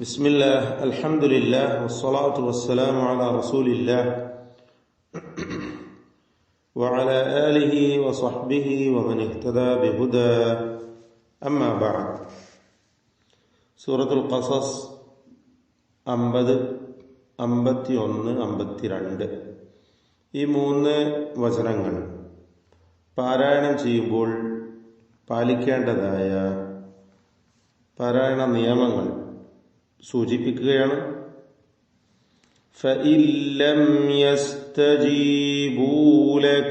بسم الله الحمد لله والصلاة والسلام على رسول الله وعلى آله وصحبه ومن اهتدى بهدى أما بعد سورة القصص അമ്പത് അമ്പത്തി ഒന്ന് അമ്പത്തിരണ്ട് ഈ മൂന്ന് വചനങ്ങൾ പാരായണം ചെയ്യുമ്പോൾ പാലിക്കേണ്ടതായ പാരായണ നിയമങ്ങൾ സൂചിപ്പിക്കുകയാണ് فَإِن لَّمْ يَسْتَجِيبُوا لَكَ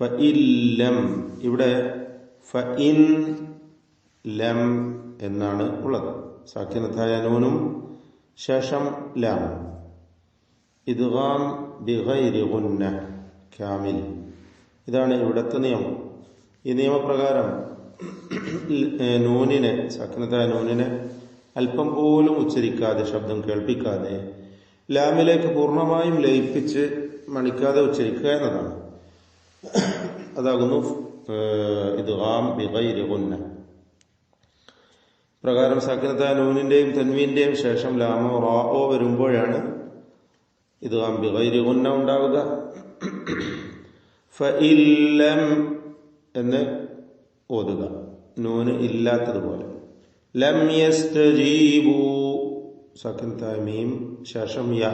فَإِن لَّمْ ഇവിടെ فَإِن ലം എന്നാണ് ഉള്ളത് സാക്കിനത്തായ നൂനും ശേഷം ലാം ഇദ്ഗാം ബിഗൈരി ഗുന്ന കാമിൽ ഇതാണ് ഇവിടുത്തെ നിയമം ഈ നിയമപ്രകാരം നൂനിനെ സാക്കിനത്തായ നൂനിനെ അല്പം പോലും ഉച്ചരിക്കാതെ ശബ്ദം കേൾപ്പിക്കാതെ ലാമിലേക്ക് പൂർണമായും ലയിപ്പിച്ച് മണിക്കാതെ ഉച്ചരിക്കുക എന്നതാണ്. അതാകുന്നു ഇത് ആം ബിഗൈരി ഗുന്ന പ്രകാരം സാക്കിനത്തായ നൂനിന്റെയും തൻവീന്റെയും ശേഷം ലാമോ റാവോ വരുമ്പോഴാണ് ഇത് ആം ബിഗൈരി ഗുന്ന ഉണ്ടാവുക. ഫഇല്ലം എന്ന് ഓതുക. നൂന് ഇല്ലാത്തതുപോലെ. ലം യസ്തജീബു സക്കൻ മീം ശേഷം യ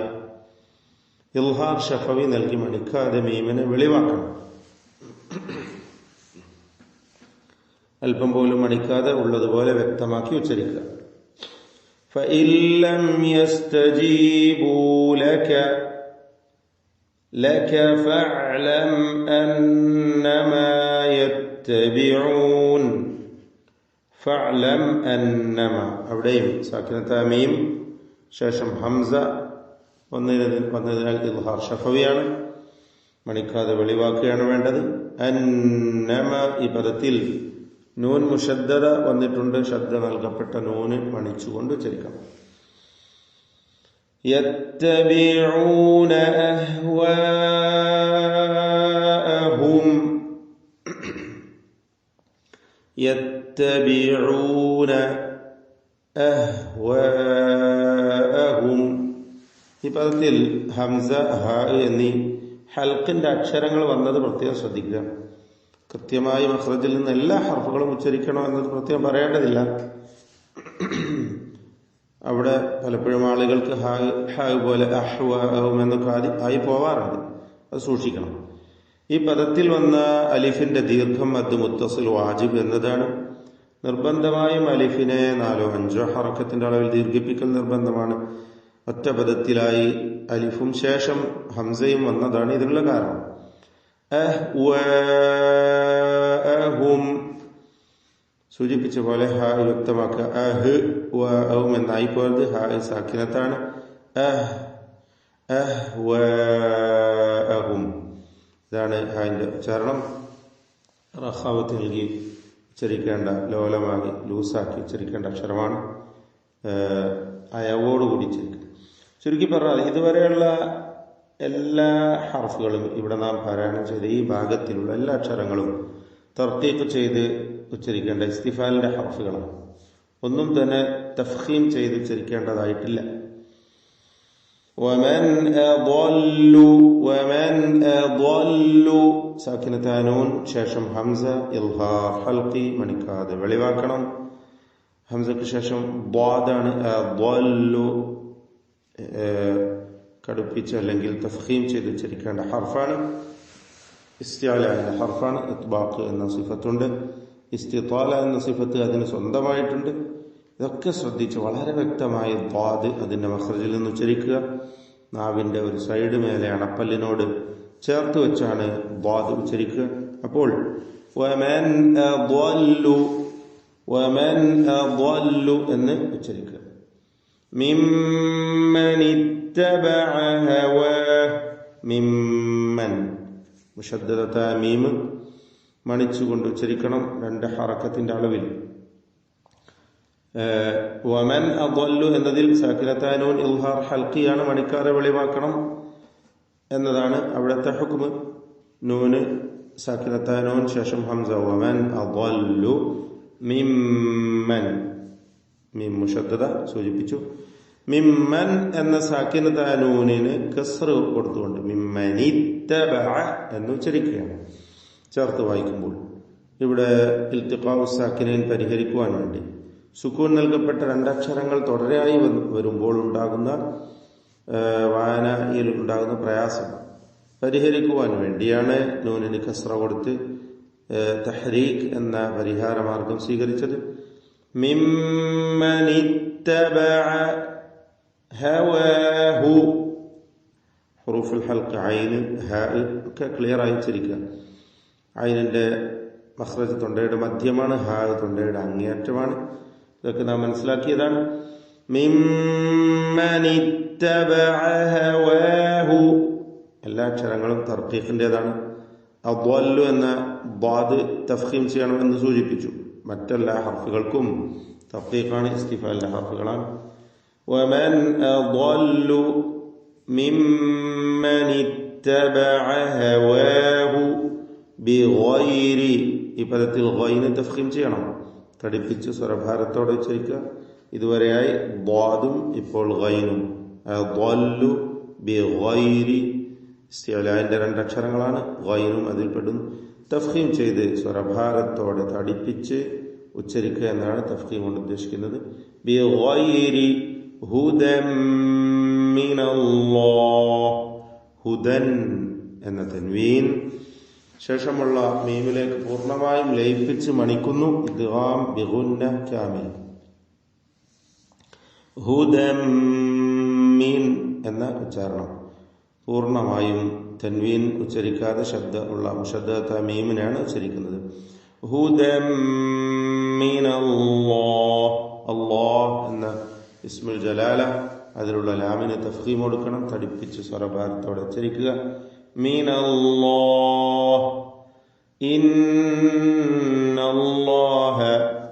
ഇൽഹാർ ഷഫവി നൽകി മണിക്കാതെ മീമിനെ വെളിവാക്കണം അല്പം പോലും മണിക്കാതെ ഉള്ളതുപോലെ വ്യക്തമാക്കി ഉച്ചരിക്കുക فإن لم يستجيبوا لك لك فاعلم أنما يتبعون ഫഅലം അന്നമ അവിടെയും സാക്കിനത്താമീം ശേഷം ഹംസ വന്നതിന് വന്നതിനാൽ ഇൽഹാർ ഷഫവിയാണ് മണിക്കാതെ വെളിവാക്കുകയാണ് വേണ്ടത് അന്നമ ഈ പദത്തിൽ നൂൻ മുഷദ്ദത വന്നിട്ടുണ്ട് ശ്രദ്ധ നൽകപ്പെട്ട നൂന് മണിച്ചുകൊണ്ട് ഉച്ചരിക്കണം يتبعون أهواءهم يتبعون أهواءهم ഈ പദത്തിൽ ഹംസ ഹ എന്നീ ഹൽക്കിന്റെ അക്ഷരങ്ങൾ വന്നത് പ്രത്യേകം ശ്രദ്ധിക്കുക കൃത്യമായി മഹ്റജിൽ നിന്ന് എല്ലാ ഹർഫുകളും ഉച്ചരിക്കണം എന്നത് പ്രത്യേകം പറയേണ്ടതില്ല അവിടെ പലപ്പോഴും ആളുകൾക്ക് ഹായ് ഹായ് പോലെ അഹ്വും എന്നൊക്കെ ആയി പോവാറുണ്ട് അത് സൂക്ഷിക്കണം ഈ പദത്തിൽ വന്ന അലിഫിന്റെ ദീർഘം മദ് മുത്തസിൽ വാജിബ് എന്നതാണ് നിർബന്ധമായും അലിഫിനെ നാലോ അഞ്ചോ ഹറക്കത്തിന്റെ അളവിൽ ദീർഘിപ്പിക്കൽ നിർബന്ധമാണ്. ഒറ്റ പദത്തിലായി അലിഫും ശേഷം ഹംസയും വന്നതാണ് ഇതിനുള്ള കാരണം. സൂചിപ്പിച്ച പോലെ ഹ വ്യക്തമാക്കുക. എന്നായി പോയത് ഹ സാക്കിനത്താണ്. ഇതാണ് ഹായിന്റെ ഉച്ചാരണം. റഹാവത്ത് നൽകി. ഉച്ചരിക്കേണ്ട ലോലമാക്കി ലൂസാക്കി ഉച്ചരിക്കേണ്ട അക്ഷരമാണ് അയവോടുകൂടി ഉച്ചരിക്കുക. ചുരുക്കി പറഞ്ഞാൽ ഇതുവരെയുള്ള എല്ലാ ഹർഫുകളും ഇവിടെ നാം പാരായണം ചെയ്ത ഈ ഭാഗത്തിലുള്ള എല്ലാ അക്ഷരങ്ങളും തർത്തീക്ക് ചെയ്ത് ഉച്ചരിക്കേണ്ട ഇസ്തിഫാലിന്റെ ഹർഫുകളാണ്. ഒന്നും തന്നെ തഫ്ഹീം ചെയ്ത് ഉച്ചരിക്കേണ്ടതായിട്ടില്ല. ومن أضل ومن أضل ساكنة نون ശേഷം ഹംസ ഇൽഹാർ ഹൽക്കി മണിക്കാതെ വെളിവാക്കണം ഹംസക്ക് ശേഷം ദ്വാദാണ് അദ്വല്ലു കടുപ്പിച്ച് അല്ലെങ്കിൽ തഫ്ഹീം ചെയ്ത് ഉച്ചരിക്കേണ്ട ഹർഫാണ് ഇസ്തിയാല എന്ന ഹർഫാണ് ഇത്ബാഖ് എന്ന സിഫത്തുണ്ട് ഇസ്തിത്താല എന്ന സിഫത്ത് അതിന് സ്വന്തമായിട്ടുണ്ട് ഇതൊക്കെ ശ്രദ്ധിച്ച് വളരെ വ്യക്തമായി ദ്വാദ് അതിന്റെ മഹ്റജിൽ നിന്ന് ഉച്ചരിക്കുക. നാവിന്റെ ഒരു സൈഡ് മേലെ അണപ്പല്ലിനോട് ചേർത്ത് വെച്ചാണ് ദ്വാദ് ഉച്ചരിക്കുക. അപ്പോൾ എന്ന് ഉച്ചരിക്കുക. മിമ്മൻ. മീം മണിച്ചുകൊണ്ട് ഉച്ചരിക്കണം രണ്ട് ഹറക്കത്തിന്റെ അളവിൽ. വമൻ അദ്വല്ലു എന്നതിൽ സാക്കിനത്താനൂൻ ഇൽഹാർ ഹൽക്കിയാണ് മണിക്കാരെ വെളിവാക്കണം എന്നതാണ് അവിടുത്തെ ഹുക്മ്. നൂന് സാക്കിനത്താനൂൻ ശേഷം ഹംസ വമൻ അദ്വല്ലു മിമ്മൻ. മിം മുഷദ്ദത സൂചിപ്പിച്ചു. മിമ്മൻ എന്ന സാക്കിന് കസ്ര കൊടുത്തുകൊണ്ട് മിമ്മനിത്ത എന്ന് ഉച്ചരിക്കുകയാണ്. ചേർത്ത് വായിക്കുമ്പോൾ ഇവിടെ ഇൽത്തിഖാവ് സാക്കിനെ പരിഹരിക്കുവാൻ വേണ്ടി സുക്കൂൻ നൽകപ്പെട്ട രണ്ടക്ഷരങ്ങൾ തുടരെയായി വരുമ്പോൾ ഉണ്ടാകുന്ന വായനയിൽ ഉണ്ടാകുന്ന പ്രയാസം പരിഹരിക്കുവാൻ വേണ്ടിയാണ് നൂനിന് ഖസ്ര കൊടുത്ത് തഹരീഖ് എന്ന പരിഹാര മാർഗം സ്വീകരിച്ചത് ഹവാഹു. ഹുറൂഫുൽ ഹൽക്ക് ഹാ ഒക്കെ ക്ലിയർ അയച്ചിരിക്കുക ഉച്ചരിക്കുക മഹ്റജ് തൊണ്ടയുടെ മധ്യമാണ് ഹാ തൊണ്ടയുടെ അങ്ങേയറ്റമാണ്. ഇതൊക്കെ നാം മനസ്സിലാക്കിയതാണ് മിമ്മനിത്തബഅ ഹവാഹു എല്ലാ അക്ഷരങ്ങളും തർക്കീഖിൻ്റെതാണ് അദ്വല്ലു എന്ന ബാദ് തഫ്ഹീം ചെയ്യണമെന്ന് സൂചിപ്പിച്ചു മറ്റെല്ലാ ഹർഫുകൾക്കും തഫ്ഹീഖാണ് ഇസ്തിഫാലിന്റെ ഹർഫുകളാണ് ومن أضل ممن اتبع هواه بغير ഈ പദത്തിൽ ഗൈന് തഫ്ഹീം ചെയ്യണം തടിപ്പിച്ച് സ്വരഭാരത്തോടെ ഉച്ചരിക്കുക. ഇതുവരെയായി ദ്വാദും ഇപ്പോൾ ഗൈനും. ദ്വല്ലു ബി ഗൈരി. സ്റ്റിയലായന്റെ രണ്ടക്ഷരങ്ങളാണ് ഗൈനും പെടും തഫ്ഹീം ചെയ്ത് സ്വരഭാരത്തോടെ തടിപ്പിച്ച് ഉച്ചരിക്കുക എന്നാണ് തഫ്ഹീം കൊണ്ട് ഉദ്ദേശിക്കുന്നത്. ബി ഗൈരി ഹുദം ഹുദൻ എന്ന തൻവീൻ ശേഷമുള്ള മീമിലേക്ക് പൂർണമായും ലയിപ്പിച്ച് മണിക്കുന്നു. ഇദ്ഗാം ബിഗുന്ന കാമിൽ. ഹുദം മീൻ എന്ന ഉച്ചാരണം. പൂർണമായും തൻവീൻ ഉച്ചരിക്കാതെ ശബ്ദ ഉള്ള ശബ്ദ മീമിനാണ് ഉച്ചരിക്കുന്നത്. ഹുദം മിനല്ലാഹ് അല്ലാഹ് എന്ന ഇസ്മുൽ ജലാല അതിലുള്ള ലാമിന് തഫ്ഹീം കൊടുക്കണം. തടിപ്പിച്ച് സ്വരഭാരത്തോടെ ഉച്ചരിക്കുക. മീനല്ലാഹ് ഇന്നല്ലാഹ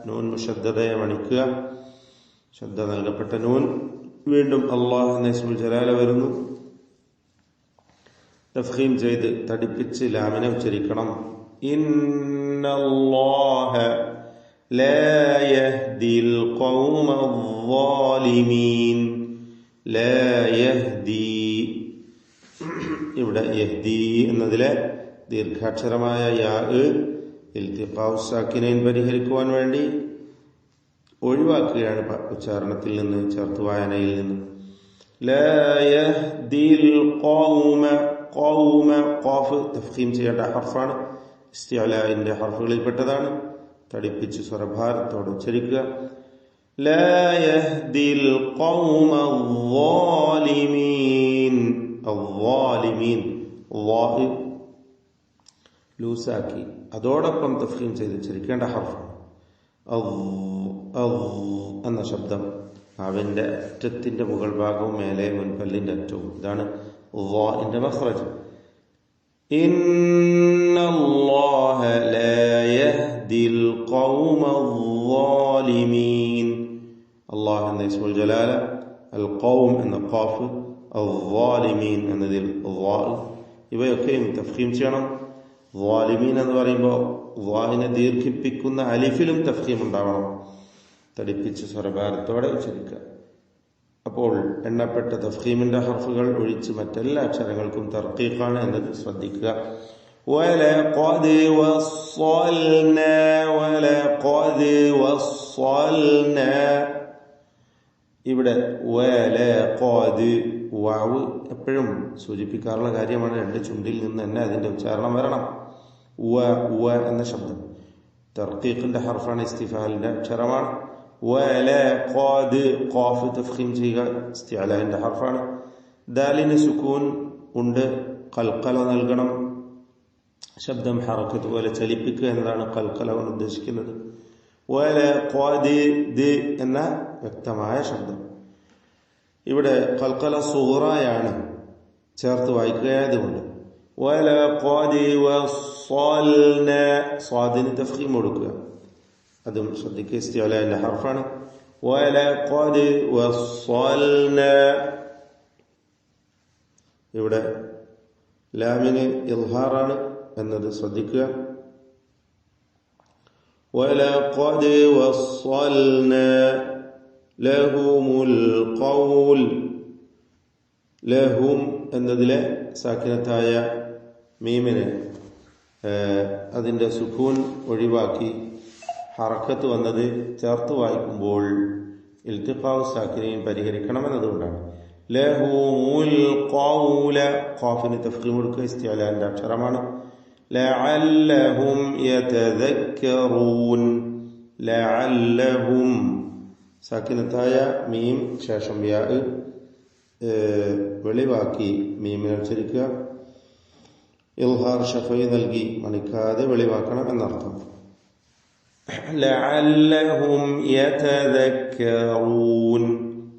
നൂൻ മുഷദ്ദതയെ മണിക്കുക ശ്രദ്ധ നൽകപ്പെട്ട നൂൻ വീണ്ടും അള്ളാഹ് എന്ന ഇസ്മുൽ ജലാല വരുന്നു തഫ്ഹീം ചെയ്ത് തടിപ്പിച്ച് ലാമിനെ ഉച്ചരിക്കണം ഇന്നല്ലാഹ لا يهدي القوم الظالمين لا يهدي ഇവിടെ യഹ്ദി എന്നതിലെ ദീർഘാക്ഷരമായ യാ ഇൽത്തിഖാവ് സാക്കിനൈൻ പരിഹരിക്കുവാൻ വേണ്ടി ഒഴിവാക്കുകയാണ് പ- ഉച്ചാരണത്തിൽ നിന്ന് ചേർത്ത് വായനയിൽ നിന്ന് لا يهدي القوم قوم ഖാഫ് തഫ്ഖീം ചെയ്യേണ്ട ഹർഫാണ് ഇസ്തിഅലാഇന്റെ ഹർഫുകളിൽപ്പെട്ടതാണ് തടിപ്പിച്ച് സ്വരഭാരത്തോടെ ഉച്ചരിക്കുക لا يهدي القوم الظالمين الظالمين ظاء ലൂസാക്കി അതോടൊപ്പം തഫ്ഹീം ചെയ്ത് ഉച്ചരിക്കേണ്ട ഹർഫാണ് അവ്- അവ് എന്ന ശബ്ദം അവന്റെ അറ്റത്തിന്റെ മുകൾ ഭാഗവും മേലെ മുൻപല്ലിന്റെ അറ്റവും ഇതാണ് ന്റെ മഖ്റജ് إن الله لا يهدي القوم الظالمين الله എന്ന ഇസ്മുൽ ജലാല അൽ ഖൗം എന്ന ഖാഫ് الظالمين എന്നതിൽ ളാ ഇവയൊക്കെയും തഫ്ഹീം ചെയ്യണം ظالمين എന്ന് പറയുമ്പോൾ ളാഹിനെ ദീർഘിപ്പിക്കുന്ന അലിഫിലും തഫ്ഹീം ഉണ്ടാവണം തടിപ്പിച്ച് സ്വരഭാരത്തോടെ ഉച്ചരിക്കുക അപ്പോൾ എണ്ണപ്പെട്ട തഫ്ഹീമിന്റെ ഹർഫുകൾ ഒഴിച്ച് മറ്റെല്ലാ അക്ഷരങ്ങൾക്കും തർക്കീഖാണ് എന്നത് ശ്രദ്ധിക്കുക ولقد وصلنا ولقد وصلنا ഇവിടെ വലഖദ് വാവ് എപ്പോഴും സൂചിപ്പിക്കാറുള്ള കാര്യമാണ്. രണ്ട് ചുണ്ടിൽ നിന്ന് തന്നെ അതിന്റെ ഉച്ചാരണം വരണം. ഉവ ഉവ എന്ന ശബ്ദം. തർക്കീഖിന്റെ ഹർഫാണ് ഇസ്തിഫാലിന്റെ അക്ഷരമാണ്. ചെയ്യുക ഇസ്തിഅലാന്റെ ഹർഫാണ്. ദാലിന് സുക്കൂൻ ഉണ്ട്. കൽക്കല നൽകണം. ശബ്ദം ഹറക്കത്ത് പോലെ ചലിപ്പിക്കുക എന്നതാണ് കൽക്കല കൊണ്ട് ഉദ്ദേശിക്കുന്നത്. എന്ന വ്യക്തമായ ശബ്ദം. ഇവിടെ കൽക്കല സുഹറായാണ് ചേർത്ത് വായിക്കുകയായതുകൊണ്ട് വലഖദ് വസ്സൽന സ്വാദിന് തഫ്ഖീം കൊടുക്കുക അതും ശ്രദ്ധിക്കുക ഇസ്തിഅലാന്റെ ഹർഫാണ് വലഖദ് വസ്സൽന ഇവിടെ ലാമിന് ഇൽഹാറാണ് എന്നത് ശ്രദ്ധിക്കുക ولقد وصلنا ലഹുമുൽ ഖൗൽ ലഹും എന്നതിലെ സാക്കിനത്തായ മീമിന് അതിന്റെ സുഖൂൻ ഒഴിവാക്കി ഹറക്കത്ത് വന്നത് ചേർത്ത് വായിക്കുമ്പോൾ ഇൽത്തിഖാവ് സാക്കിനെയും പരിഹരിക്കണമെന്നതുകൊണ്ടാണ്. ലഹുമുൽ ഖൗല ഖാഫിന് തഫ്ഖീം കൊടുക്കുക ഇസ്തിഅലാന്റെ അക്ഷരമാണ്. ലഅല്ലഹും യതദക്കറൂൻ ലഅല്ലഹും സാക്കിനത്തായ മീം ശേഷം യാ വെളിവാക്കി മീമിനെ ഉച്ചരിക്കുക. ഇൽഹാർ ഷഫൈ നൽകി മണിക്കാതെ വെളിവാക്കണം എന്നർത്ഥം. ലഅല്ലഹും യതദക്കറൂൻ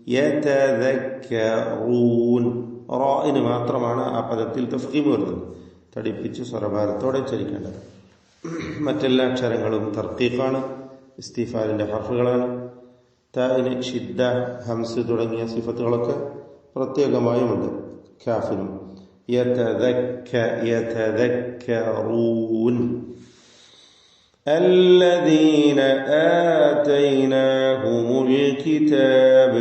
യതദക്കറൂൻ. റോയിന് മാത്രമാണ് ആ പദത്തിൽ തഫീം വരുന്നത്. തടിപ്പിച്ച് സ്വരഭാരത്തോടെ ഉച്ചരിക്കേണ്ടത്. മറ്റെല്ലാ അക്ഷരങ്ങളും തർക്കീഖാണ് ഇസ്തിഫാലിന്റെ ഹർഫുകളാണ്. തായിന് ഷിദ്ദ ഹംസ് തുടങ്ങിയ സിഫത്തുകളൊക്കെ പ്രത്യേകമായുമുണ്ട് ഖാഫിനും يتذكرون الذين آتيناهم الكتاب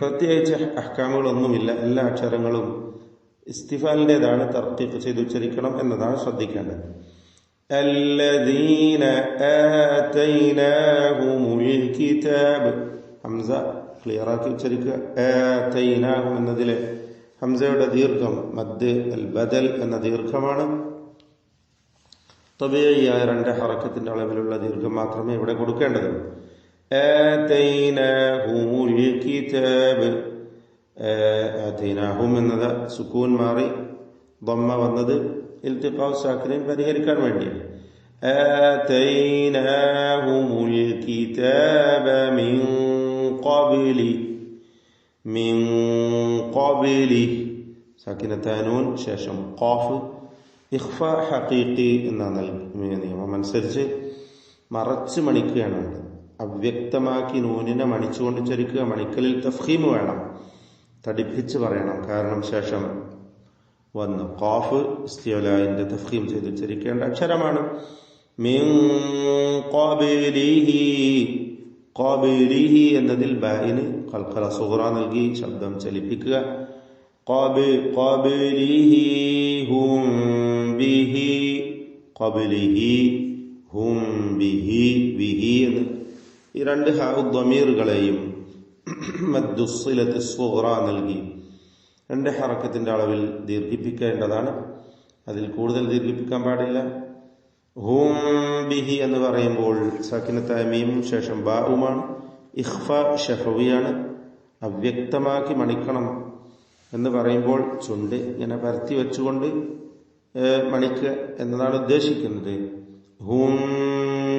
പ്രത്യേകിച്ച് അഹ്കാമുകളൊന്നുമില്ല എല്ലാ അക്ഷരങ്ങളും ഇസ്തിഫാലിൻ്റെതാണ് തർത്തീഖ് ചെയ്ത് ഉച്ചരിക്കണം എന്നതാണ് ശ്രദ്ധിക്കേണ്ടത് الذين آتيناهم الكتاب ഹംസ ക്ലിയർ ആക്കി ഉച്ചരിക്കുക ആതൈനാഹും എന്നതിലെ ഹംസയുടെ ദീർഘം മദ് അൽ ബദൽ എന്ന ദീർഘമാണ് തബിയായ രണ്ട് ഹറക്കത്തിന്റെ അളവിലുള്ള ദീർഘം മാത്രമേ ഇവിടെ കൊടുക്കേണ്ടതുള്ളൂ ആതൈനാഹുമുൽ കിതാബ് ആതൈനാഹും എന്നത് സുക്കൂൻ മാറി ദമ്മ വന്നത് ഇൽത്തിഖാവ് സാക്കിനെ പരിഹരിക്കാൻ വേണ്ടിയാണ് ആതൈനാഹുമുൽ കിതാബ മിൻ قبل من قبل സാക്കിനത്താനൂൻ ശേഷം ഖാഫ് ഇഖ്ഫ ഹഖീഖി എന്ന നിയമം അനുസരിച്ച് മറച്ച് മണിക്കുകയാണ് വേണ്ടത് അവ്യക്തമാക്കി നൂനിനെ മണിച്ചുകൊണ്ട് ചരിക്കുക മണിക്കലിൽ തഫ്ഹീം വേണം തടിപ്പിച്ച് പറയണം കാരണം ശേഷം വന്നു. ഖാഫ് ഇസ്തിയോലായിന്റെ തഫീം ചെയ്ത് ഉച്ചരിക്കേണ്ട അക്ഷരമാണ് എന്നതിൽ ബായിന് കൽക്കല സുഹറ നൽകി ശബ്ദം ചലിപ്പിക്കുക. എന്ന് ഈ രണ്ട് ദ്വമീറുകളെയും മദ്ദുസ്സിലത്ത് സുഹറ നൽകി. രണ്ട് ഹറക്കത്തിന്റെ അളവിൽ ദീർഘിപ്പിക്കേണ്ടതാണ്. അതിൽ കൂടുതൽ ദീർഘിപ്പിക്കാൻ പാടില്ല. ഹൂം ബിഹി എന്ന് പറയുമ്പോൾ സക്കിനത്തായ മീമും ശേഷം ബാവുമാണ്. ഇഹ്ഫ ഷഫവിയാണ്. അവ്യക്തമാക്കി മണിക്കണം എന്ന് പറയുമ്പോൾ ചുണ്ട് ഇങ്ങനെ പരത്തി വെച്ചുകൊണ്ട് മണിക്കുക എന്നതാണ് ഉദ്ദേശിക്കുന്നത്. ഹും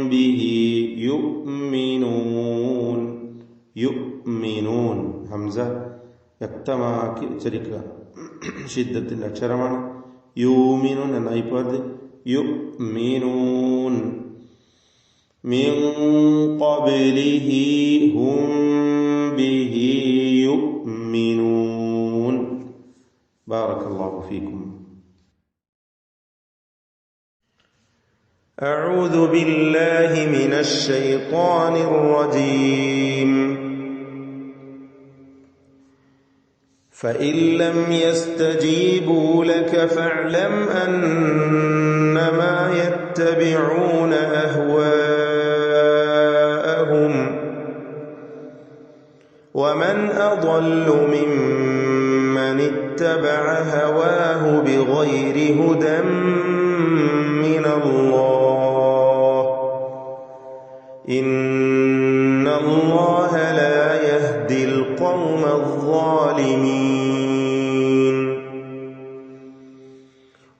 ബിഹി യു മീനൂൻ യു മീനൂൻ ഹംസ. يتما ഉച്ചരിക്കുക شدة അക്ഷരമാണ് يؤمنون أن أيبرد يؤمنون من قبله هم به يؤمنون بارك الله فيكم أعوذ بالله من الشيطان الرجيم. فإن لم يستجيبوا لك فاعلم أنما يتبعون أهواءهم ومن أضل ممن اتبع هواه بغير هدى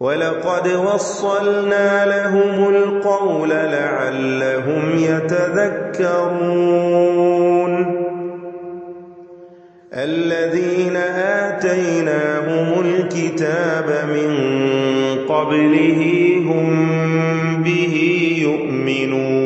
ولقد وصلنا لهم القول لعلهم يتذكرون. الذين آتيناهم الكتاب من قبله هم به يؤمنون.